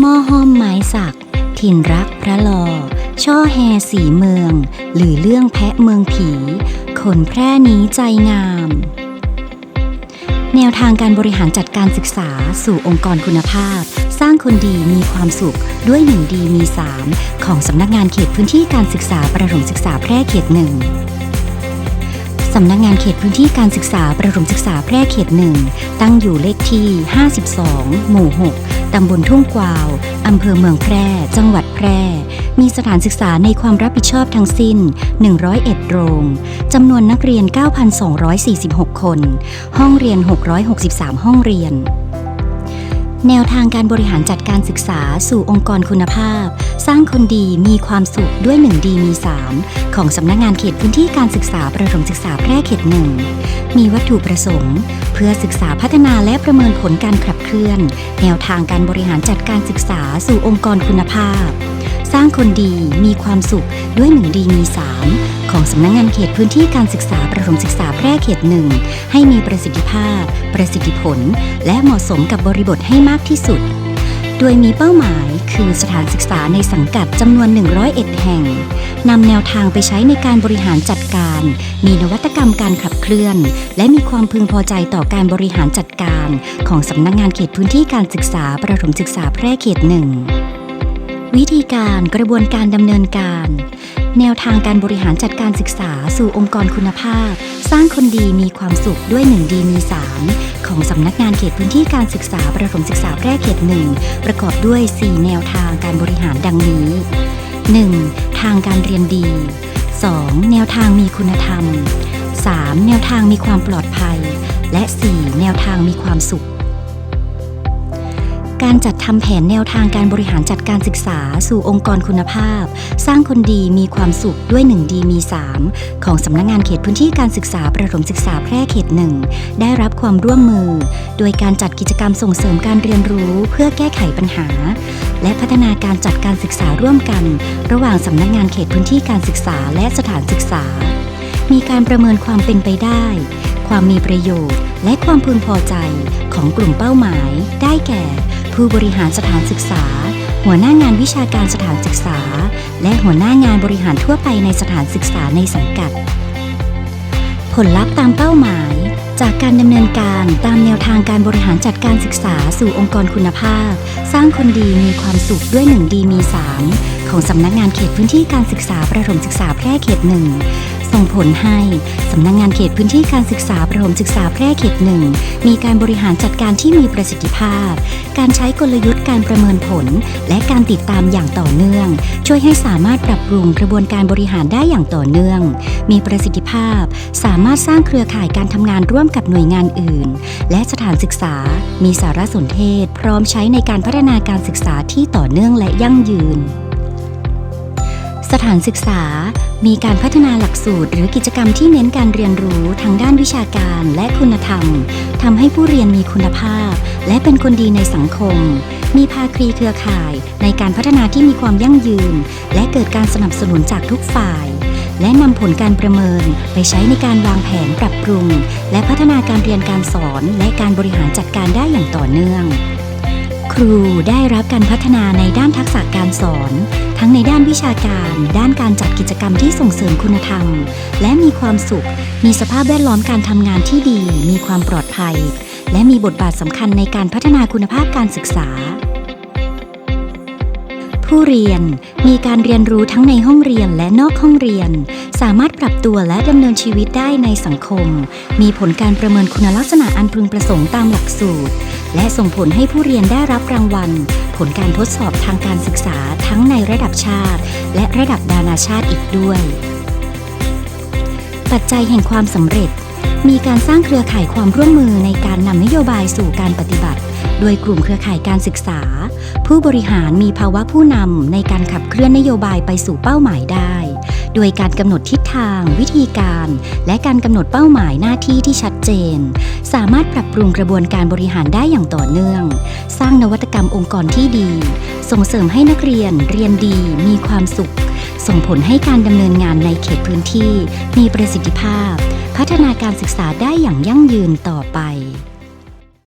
หม้อห้อมไม้สัก ถิ่นรักพระลอ ช่อแฮสีเมือง หรือเรื่องแพะเมืองผีขนแพร่นี้ใจงาม แนวทางการบริหารจัดการศึกษาสู่องค์กรคุณภาพ สร้างคนดีมีความสุขด้วยหนึ่งดีมีสามของสำนักงานเขตพื้นที่การศึกษาประถมศึกษาแพร่เขตหนึ่งำนักงานเขตพื้นที่การศึกษาประถมศึกษาแพร่เขตหนึ่งตั้งอยู่เลขที่ 52 หมู่ 6 ตำบลทุ่งกวาวอำเภอเมืองแพร่ จังหวัดแพร่ มีสถานศึกษาในความรับผิดชอบทั้งสิ้น 101 โรง จำนวนนักเรียน 9,246 คน ห้องเรียน 663 ห้องเรียน แนวทางการบริหารจัดการศึกษาสู่องค์กรคุณภาพ สร้างคนดีมีความสุขด้วย1ดีมี3ของสำนักงานเขตพื้นที่การศึกษาประถมศึกษาแพร่เขตหนึ่งมีวัตถุประสงค์ เพื่อศึกษาพัฒนาและประเมินผลการขับเคลื่อน แนวทางการบริหารจัดการศึกษาสู่องค์กรคุณภาพ สร้างคนดีมีความสุขด้วย1ดีมี3 ของสำนักงงานเขตพื้นที่การศึกษาประถมศึกษาแพร่เขตหนึ่งให้มีประสิทธิภาพ ประสิทธิผล และเหมาะสมกับบริบทให้มากที่สุด โดยมีเป้าหมายคือสถานศึกษาในสังกัดจำนวน 101 แห่งนำแนวทางไปใช้ในการบริหารจัดการ มีนวัตกรรมการขับเคลื่อน และมีความพึงพอใจต่อการบริหารจัดการ ของสำนักงานเขตพื้นที่การศึกษาประถมศึกษาแพร่เขตหนึ่งวิธีการกระบวนการดำเนินการแนวทางการบริหารจัดการศึกษาสู่องค์กรคุณภาพ สร้างคนดีมีความสุขด้วย1ดีมี3ของสำนักงานเขตพื้นที่การศึกษาประถมศึกษาแพร่เขตหนึ่งประกอบด้วย 4 แนวทางการบริหารดังนี้ 1. ทางการเรียนดี 2. แนวทางมีคุณธรรม 3. แนวทางมีความปลอดภัย และ 4. แนวทางมีความสุข การจัดทำแผนแนวทางการบริหารจัดการศึกษาสู่องค์กรคุณภาพ สร้างคนดีมีความสุขด้วย 1 ดีมี 3 ของสำนักงานเขตพื้นที่การศึกษาประถมศึกษาแพร่เขตหนึ่งได้รับความร่วมมือ โดยการจัดกิจกรรมส่งเสริมการเรียนรู้เพื่อแก้ไขปัญหา และพัฒนาการจัดการศึกษาร่วมกัน ระหว่างสำนักงานเขตพื้นที่การศึกษาและสถานศึกษา มีการประเมินความเป็นไปได้ ความมีประโยชน์ และความพึงพอใจของกลุ่มเป้าหมาย ได้แก่ ผู้บริหารสถานศึกษา หัวหน้างานวิชาการสถานศึกษา และหัวหน้างานบริหารทั่วไปในสถานศึกษาในสังกัด ผลลัพธ์ตามเป้าหมาย จากการดำเนินการตามแนวทางการบริหารจัดการศึกษาสู่องค์กรคุณภาพ สร้างคนดีมีความสุขด้วย1ดีมี3ของสำนักงานเขตพื้นที่การศึกษาประถมศึกษาแพร่เขตหนึ่ง ส่งผลให้สำนักงานเขตพื้นที่การศึกษาประถมศึกษาแพร่เขตหนึ่งมีการบริหารจัดการที่มีประสิทธิภาพ การใช้กลยุทธ์การประเมินผล และการติดตามอย่างต่อเนื่อง ช่วยให้สามารถปรับปรุงกระบวนการบริหารได้อย่างต่อเนื่อง มีประสิทธิภาพ สามารถสร้างเครือข่ายการทำงานร่วมกับหน่วยงานอื่น และสถานศึกษา มีสารสนเทศ พร้อมใช้ในการพัฒนาการศึกษาที่ต่อเนื่องและยั่งยืน สถานศึกษา มีการพัฒนาหลักสูตร หรือกิจกรรมที่เน้นการเรียนรู้ทางด้านวิชาการและคุณธรรมทำให้ผู้เรียนมีคุณภาพ และเป็นคนดีในสังคม มีภาคีเครือข่าย ในการพัฒนาที่มีความยั่งยืน และเกิดการสนับสนุนจากทุกฝ่าย และนำผลการประเมินไปใช้ในการวางแผนปรับปรุง และพัฒนาการเรียนการสอนและการบริหารจัดการได้อย่างต่อเนื่อง ครูได้รับการพัฒนาในด้านทักษะการสอน ทั้งในด้านวิชาการ ด้านการจัดกิจกรรมที่ส่งเสริมคุณธรรม และมีความสุข มีสภาพแวดล้อมการทำงานที่ดี มีความปลอดภัย และมีบทบาทสำคัญในการพัฒนาคุณภาพการศึกษา ผู้เรียนมีการเรียนรู้ทั้งในห้องเรียนและนอกห้องเรียน สามารถปรับตัวและดำเนินชีวิตได้ในสังคม มีผลการประเมินคุณลักษณะอันพึงประสงค์ตามหลักสูตร และส่งผลให้ผู้เรียนได้รับรางวัล ผลการทดสอบทางการศึกษาทั้งในระดับชาติ และระดับนานาชาติอีกด้วย ปัจจัยแห่งความสำเร็จ มีการสร้างเครือข่ายความร่วมมือในการนำนโยบายสู่การปฏิบัติ โดยกลุ่มเครือข่ายการศึกษา ผู้บริหารมีภาวะผู้นำในการขับเคลื่อนนโยบายไปสู่เป้าหมายได้ โดยการกำหนดทิศทาง วิธีการ และการกำหนดเป้าหมายหน้าที่ที่ชัดเจน สามารถปรับปรุงกระบวนการบริหารได้อย่างต่อเนื่อง สร้างนวัตกรรมองค์กรที่ดี ส่งเสริมให้นักเรียนเรียนดี มีความสุข ส่งผลให้การดำเนินงานในเขตพื้นที่ มีประสิทธิภาพ พัฒนาการศึกษาได้อย่างยั่งยืนต่อไป